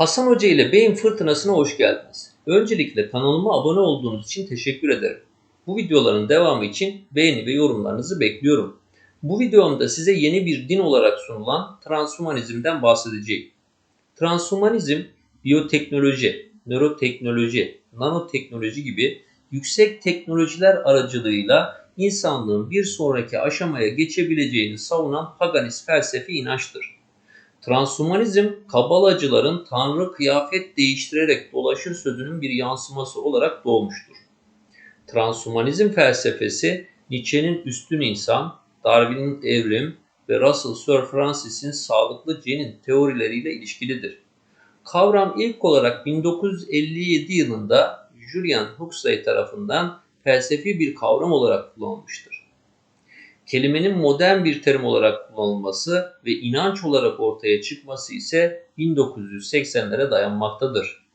Hasan Hoca ile Beyin Fırtınası'na hoş geldiniz. Öncelikle kanalıma abone olduğunuz için teşekkür ederim. Bu videoların devamı için beğeni ve yorumlarınızı bekliyorum. Bu videomda size yeni bir din olarak sunulan transhumanizmden bahsedeceğim. Transhumanizm, biyoteknoloji, nöroteknoloji, nanoteknoloji gibi yüksek teknolojiler aracılığıyla insanlığın bir sonraki aşamaya geçebileceğini savunan paganist felsefi inançtır. Transhumanizm, kabalacıların tanrı kıyafet değiştirerek dolaşır sözünün bir yansıması olarak doğmuştur. Transhumanizm felsefesi, Nietzsche'nin üstün insan, Darwin'in evrim ve Russell Sir Francis'in sağlıklı cenin teorileriyle ilişkilidir. Kavram ilk olarak 1957 yılında Julian Huxley tarafından felsefi bir kavram olarak kullanılmıştır. Kelimenin modern bir terim olarak kullanılması ve inanç olarak ortaya çıkması ise 1980'lere dayanmaktadır.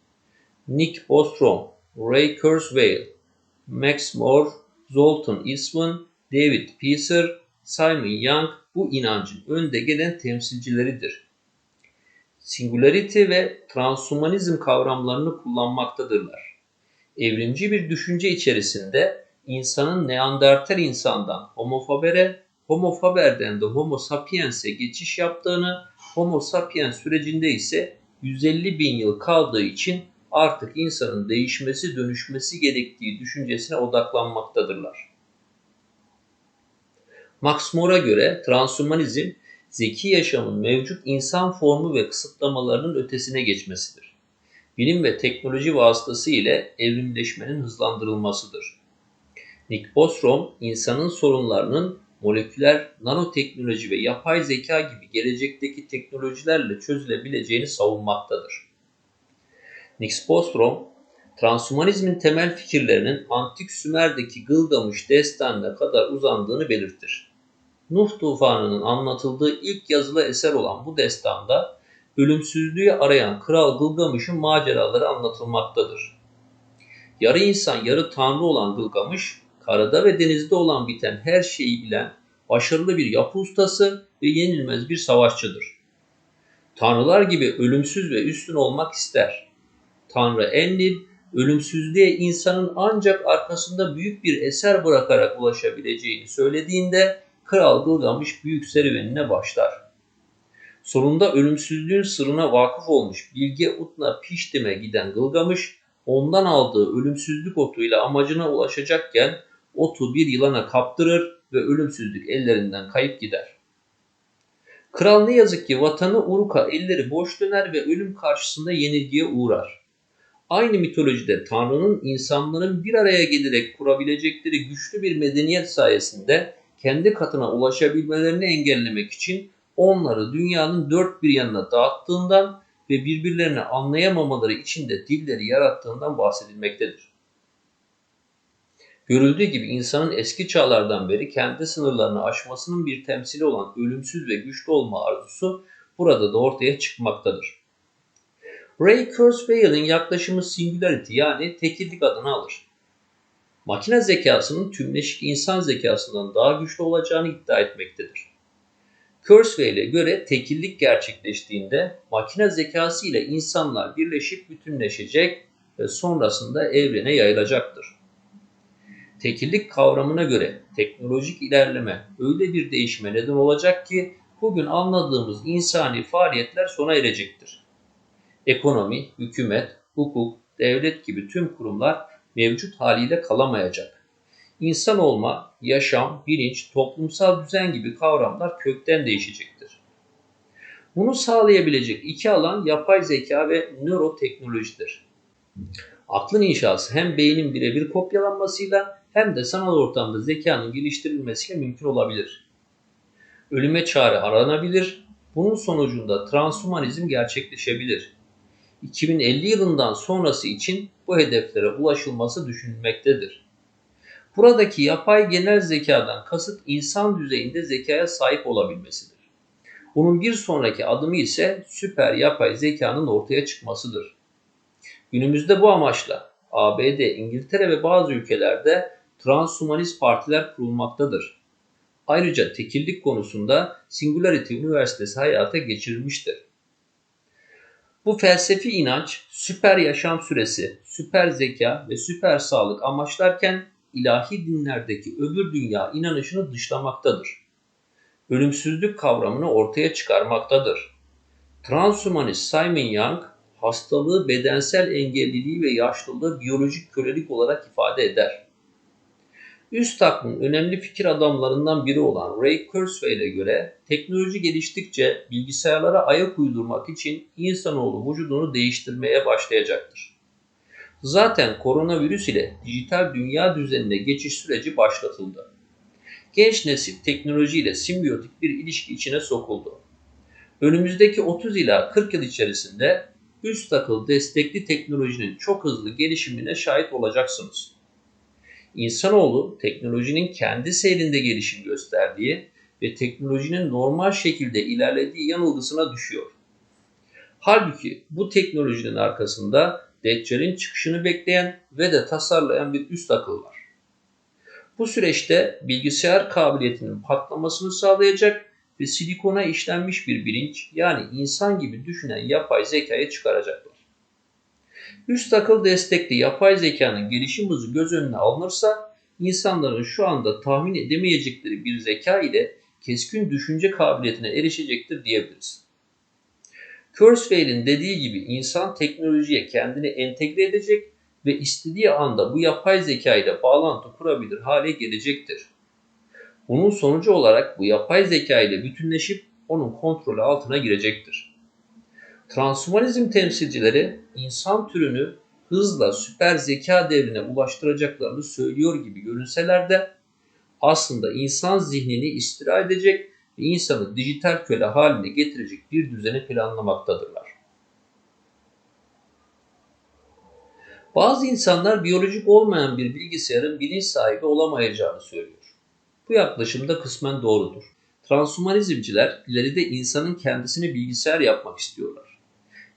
Nick Bostrom, Ray Kurzweil, Max More, Zoltan Eastman, David Peacer, Simon Young bu inancın önde gelen temsilcileridir. Singularity ve transhumanizm kavramlarını kullanmaktadırlar. Evrimci bir düşünce içerisinde insanın Neandertal insandan Homo faber'e, Homo faber'den de Homo sapiens'e geçiş yaptığını, Homo sapiens sürecinde ise 150 bin yıl kaldığı için artık insanın değişmesi, dönüşmesi gerektiği düşüncesine odaklanmaktadırlar. Max More'a göre transhumanizm, zeki yaşamın mevcut insan formu ve kısıtlamalarının ötesine geçmesidir. Bilim ve teknoloji vasıtası ile evrimleşmenin hızlandırılmasıdır. Nick Bostrom, insanın sorunlarının moleküler nanoteknoloji ve yapay zeka gibi gelecekteki teknolojilerle çözülebileceğini savunmaktadır. Nick Bostrom, transhumanizmin temel fikirlerinin antik Sümer'deki Gılgamış destanına kadar uzandığını belirtir. Nuh tufanının anlatıldığı ilk yazılı eser olan bu destanda ölümsüzlüğü arayan Kral Gılgamış'ın maceraları anlatılmaktadır. Yarı insan yarı tanrı olan Gılgamış, karada ve denizde olan biten her şeyi bilen başarılı bir yapı ustası ve yenilmez bir savaşçıdır. Tanrılar gibi ölümsüz ve üstün olmak ister. Tanrı Enlil, ölümsüzlüğe insanın ancak arkasında büyük bir eser bırakarak ulaşabileceğini söylediğinde Kral Gılgamış büyük serüvenine başlar. Sonunda ölümsüzlüğün sırrına vakıf olmuş Bilge Utna Piştim'e giden Gılgamış, ondan aldığı ölümsüzlük otuyla amacına ulaşacakken otu bir yılana kaptırır ve ölümsüzlük ellerinden kayıp gider. Kral ne yazık ki vatanı Uruka elleri boş döner ve ölüm karşısında yenilgiye uğrar. Aynı mitolojide Tanrı'nın insanların bir araya gelerek kurabilecekleri güçlü bir medeniyet sayesinde kendi katına ulaşabilmelerini engellemek için onları dünyanın dört bir yanına dağıttığından ve birbirlerini anlayamamaları için de dilleri yarattığından bahsedilmektedir. Görüldüğü gibi insanın eski çağlardan beri kendi sınırlarını aşmasının bir temsili olan ölümsüz ve güçlü olma arzusu burada da ortaya çıkmaktadır. Ray Kurzweil'in yaklaşımı singularity yani tekillik adını alır. Makine zekasının tümleşik insan zekasından daha güçlü olacağını iddia etmektedir. Kurzweil'e göre tekillik gerçekleştiğinde makine zekası ile insanlar birleşip bütünleşecek ve sonrasında evrene yayılacaktır. Tekillik kavramına göre teknolojik ilerleme öyle bir değişime neden olacak ki bugün anladığımız insani faaliyetler sona erecektir. Ekonomi, hükümet, hukuk, devlet gibi tüm kurumlar mevcut haliyle kalamayacak. İnsan olma, yaşam, bilinç, toplumsal düzen gibi kavramlar kökten değişecektir. Bunu sağlayabilecek iki alan yapay zeka ve nöroteknolojidir. Aklın inşası hem beynin birebir kopyalanmasıyla hem de sanal ortamda zekanın geliştirilmesiyle mümkün olabilir. Ölüme çare aranabilir, bunun sonucunda transhumanizm gerçekleşebilir. 2050 yılından sonrası için bu hedeflere ulaşılması düşünülmektedir. Buradaki yapay genel zekadan kasıt insan düzeyinde zekaya sahip olabilmesidir. Bunun bir sonraki adımı ise süper yapay zekanın ortaya çıkmasıdır. Günümüzde bu amaçla ABD, İngiltere ve bazı ülkelerde transhumanist partiler kurulmaktadır. Ayrıca tekillik konusunda Singularity Üniversitesi hayata geçirilmiştir. Bu felsefi inanç süper yaşam süresi, süper zeka ve süper sağlık amaçlarken ilahi dinlerdeki öbür dünya inanışını dışlamaktadır. Ölümsüzlük kavramını ortaya çıkarmaktadır. Transhumanist Simon Young, hastalığı bedensel engelliliği ve yaşlılığı biyolojik kölelik olarak ifade eder. Üst aklın önemli fikir adamlarından biri olan Ray Kurzweil'e göre teknoloji geliştikçe bilgisayarlara ayak uydurmak için insanoğlu vücudunu değiştirmeye başlayacaktır. Zaten koronavirüs ile dijital dünya düzenine geçiş süreci başlatıldı. Genç nesil teknolojiyle simbiyotik bir ilişki içine sokuldu. Önümüzdeki 30 ila 40 yıl içerisinde üst akıl destekli teknolojinin çok hızlı gelişimine şahit olacaksınız. İnsanoğlu teknolojinin kendi seyrinde gelişim gösterdiği ve teknolojinin normal şekilde ilerlediği yanılgısına düşüyor. Halbuki bu teknolojinin arkasında Deccal'in çıkışını bekleyen ve de tasarlayan bir üst akıl var. Bu süreçte bilgisayar kabiliyetinin patlamasını sağlayacak ve silikona işlenmiş bir bilinç yani insan gibi düşünen yapay zekayı çıkaracaklar. Üst akıl destekli yapay zekanın gelişim hızı göz önüne alınırsa insanların şu anda tahmin edemeyecekleri bir zeka ile keskin düşünce kabiliyetine erişecektir diyebiliriz. Kurzweil'in dediği gibi insan teknolojiye kendini entegre edecek ve istediği anda bu yapay zeka ile bağlantı kurabilir hale gelecektir. Bunun sonucu olarak bu yapay zeka ile bütünleşip onun kontrolü altına girecektir. Transhumanizm temsilcileri insan türünü hızla süper zeka devrine ulaştıracaklarını söylüyor gibi görünseler de aslında insan zihnini istila edecek ve insanı dijital köle haline getirecek bir düzeni planlamaktadırlar. Bazı insanlar biyolojik olmayan bir bilgisayarın bilinç sahibi olamayacağını söylüyor. Bu yaklaşım da kısmen doğrudur. Transhumanizmciler ileride insanın kendisini bilgisayar yapmak istiyorlar.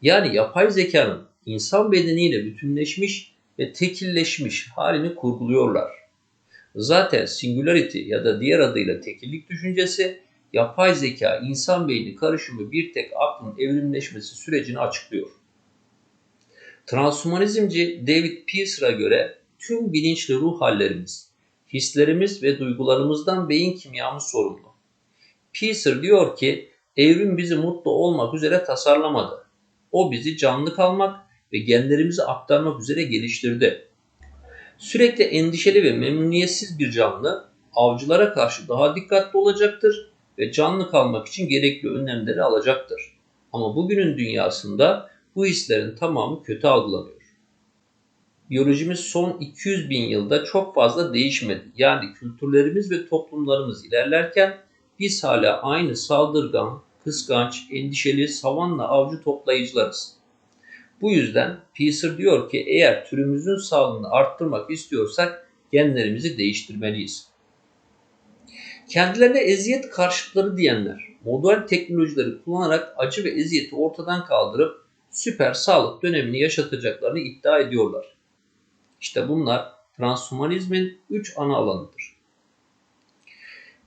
Yani yapay zekanın insan bedeniyle bütünleşmiş ve tekilleşmiş halini kurguluyorlar. Zaten singularity ya da diğer adıyla tekillik düşüncesi yapay zeka insan beyni karışımı bir tek aklın evrimleşmesi sürecini açıklıyor. Transhumanizmci David Pearcer'a göre tüm bilinçli ruh hallerimiz, hislerimiz ve duygularımızdan beyin kimyamız sorumlu. Pearcer diyor ki evrim bizi mutlu olmak üzere tasarlamadı. O bizi canlı kalmak ve genlerimizi aktarmak üzere geliştirdi. Sürekli endişeli ve memnuniyetsiz bir canlı avcılara karşı daha dikkatli olacaktır ve canlı kalmak için gerekli önlemleri alacaktır. Ama bugünün dünyasında bu hislerin tamamı kötü algılanıyor. Biyolojimiz son 200 bin yılda çok fazla değişmedi. Yani kültürlerimiz ve toplumlarımız ilerlerken biz hala aynı saldırgan, kıskanç, endişeli, savanla avcı toplayıcılarız. Bu yüzden Pearcer diyor ki eğer türümüzün sağlığını arttırmak istiyorsak genlerimizi değiştirmeliyiz. Kendilerine eziyet karşıtları diyenler modern teknolojileri kullanarak acı ve eziyeti ortadan kaldırıp süper sağlık dönemini yaşatacaklarını iddia ediyorlar. İşte bunlar transhumanizmin 3 ana alanıdır.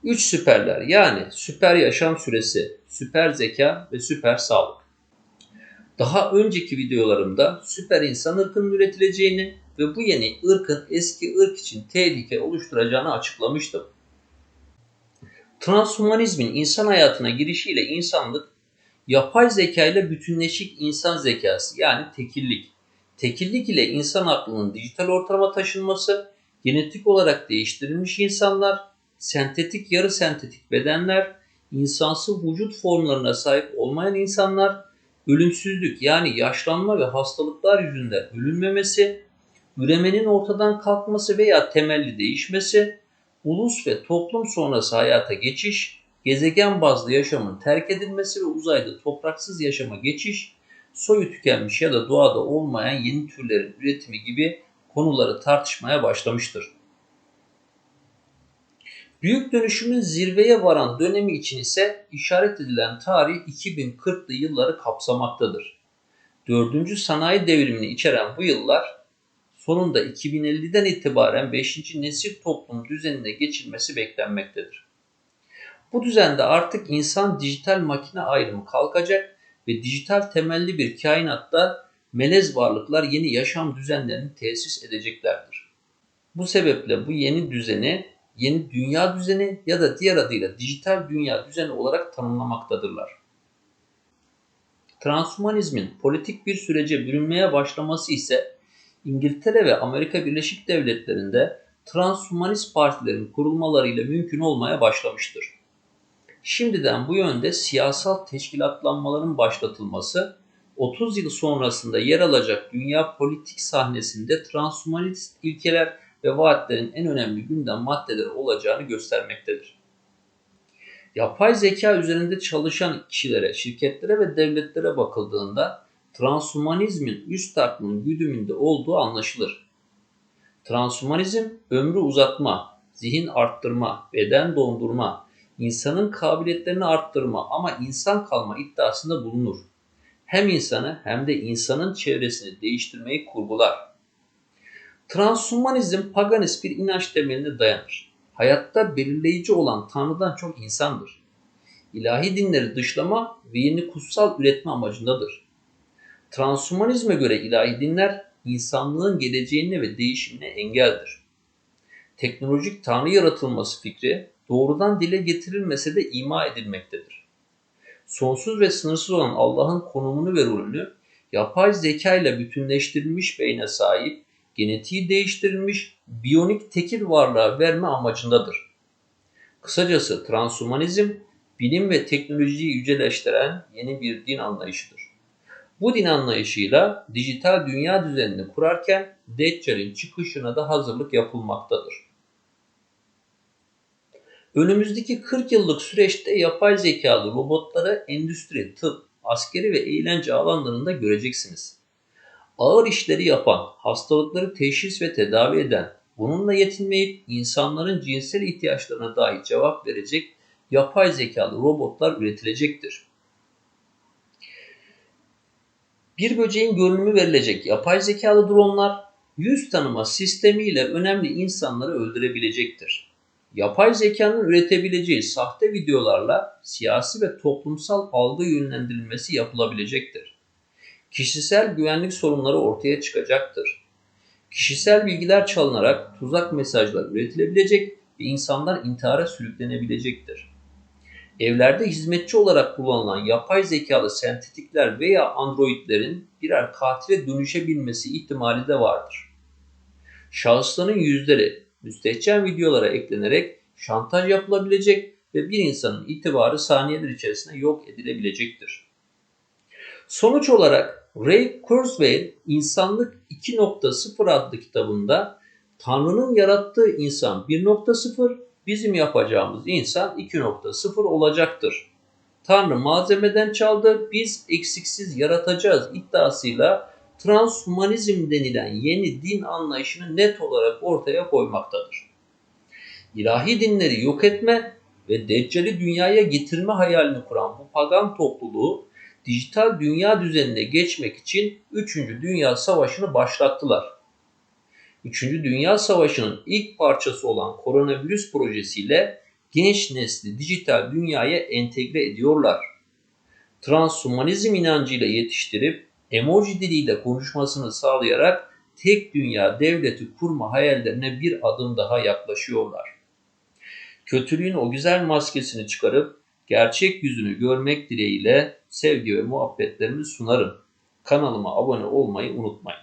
3 süperler yani süper yaşam süresi, süper zeka ve süper sağlık. Daha önceki videolarımda süper insan ırkının üretileceğini ve bu yeni ırkın eski ırk için tehlike oluşturacağını açıklamıştım. Transhumanizmin insan hayatına girişiyle insanlık yapay zeka ile bütünleşik insan zekası yani tekillik. Tekillik ile insan aklının dijital ortama taşınması, genetik olarak değiştirilmiş insanlar, sentetik yarı sentetik bedenler, insansı vücut formlarına sahip olmayan insanlar, ölümsüzlük yani yaşlanma ve hastalıklar yüzünden ölünmemesi, üremenin ortadan kalkması veya temelli değişmesi, ulus ve toplum sonrası hayata geçiş, gezegen bazlı yaşamın terk edilmesi ve uzayda topraksız yaşama geçiş, soyu tükenmiş ya da doğada olmayan yeni türlerin üretimi gibi konuları tartışmaya başlamıştır. Büyük dönüşümün zirveye varan dönemi için ise işaret edilen tarih 2040'lı yılları kapsamaktadır. Dördüncü sanayi devrimini içeren bu yıllar sonunda 2050'den itibaren 5. nesil toplum düzenine geçilmesi beklenmektedir. Bu düzende artık insan dijital makine ayrımı kalkacak ve dijital temelli bir kainatta melez varlıklar yeni yaşam düzenlerini tesis edeceklerdir. Bu sebeple bu yeni düzeni yeni dünya düzeni ya da diğer adıyla dijital dünya düzeni olarak tanımlamaktadırlar. Transhumanizmin politik bir sürece bürünmeye başlaması ise İngiltere ve Amerika Birleşik Devletleri'nde transhumanist partilerin kurulmalarıyla mümkün olmaya başlamıştır. Şimdiden bu yönde siyasal teşkilatlanmaların başlatılması 30 yıl sonrasında yer alacak dünya politik sahnesinde transhumanist ilkeler ve vaatlerin en önemli gündem maddeleri olacağını göstermektedir. Yapay zeka üzerinde çalışan kişilere, şirketlere ve devletlere bakıldığında transhumanizmin üst aklının güdümünde olduğu anlaşılır. Transhumanizm ömrü uzatma, zihin arttırma, beden dondurma, insanın kabiliyetlerini arttırma ama insan kalma iddiasında bulunur. Hem insanı hem de insanın çevresini değiştirmeyi kurgular. Transhumanizm paganist bir inanç temeline dayanır. Hayatta belirleyici olan Tanrı'dan çok insandır. İlahi dinleri dışlama ve yeni kutsal üretme amacındadır. Transhumanizme göre ilahi dinler insanlığın geleceğine ve değişimine engeldir. Teknolojik tanrı yaratılması fikri doğrudan dile getirilmese de ima edilmektedir. Sonsuz ve sınırsız olan Allah'ın konumunu ve rolünü yapay zeka ile bütünleştirilmiş beyne sahip, genetiği değiştirilmiş, biyonik tekil varlığa verme amacındadır. Kısacası transhumanizm, bilim ve teknolojiyi yüceleştiren yeni bir din anlayışıdır. Bu din anlayışıyla dijital dünya düzenini kurarken Deccal'in çıkışına da hazırlık yapılmaktadır. Önümüzdeki 40 yıllık süreçte yapay zekalı robotları endüstri, tıp, askeri ve eğlence alanlarında göreceksiniz. Ağır işleri yapan, hastalıkları teşhis ve tedavi eden, bununla yetinmeyip insanların cinsel ihtiyaçlarına dahi cevap verecek yapay zekalı robotlar üretilecektir. Bir böceğin görünümü verilecek yapay zekalı dronlar yüz tanıma sistemiyle önemli insanları öldürebilecektir yapay zekanın üretebileceği sahte videolarla siyasi ve toplumsal algı yönlendirilmesi yapılabilecektir. Kişisel güvenlik sorunları ortaya çıkacaktır. Kişisel bilgiler çalınarak tuzak mesajlar üretilebilecek ve insanlar intihara sürüklenebilecektir. Evlerde hizmetçi olarak kullanılan yapay zekalı sentetikler veya androidlerin birer katile dönüşebilmesi ihtimali de vardır. Şahısların yüzleri müstehcen videolara eklenerek şantaj yapılabilecek ve bir insanın itibarı saniyeler içerisinde yok edilebilecektir. Sonuç olarak Ray Kurzweil İnsanlık 2.0 adlı kitabında Tanrı'nın yarattığı insan 1.0, bizim yapacağımız insan 2.0 olacaktır. Tanrı malzemeden çaldı, biz eksiksiz yaratacağız iddiasıyla transhumanizm denilen yeni din anlayışını net olarak ortaya koymaktadır. İlahi dinleri yok etme ve Deccal'i dünyaya getirme hayalini kuran bu pagan topluluğu dijital dünya düzenine geçmek için 3. Dünya Savaşı'nı başlattılar. 3. Dünya Savaşı'nın ilk parçası olan koronavirüs projesiyle genç nesli dijital dünyaya entegre ediyorlar. Transhumanizm inancıyla yetiştirip emoji diliyle konuşmasını sağlayarak tek dünya devleti kurma hayallerine bir adım daha yaklaşıyorlar. Kötülüğün o güzel maskesini çıkarıp gerçek yüzünü görmek dileğiyle sevgi ve muhabbetlerimi sunarım. Kanalıma abone olmayı unutmayın.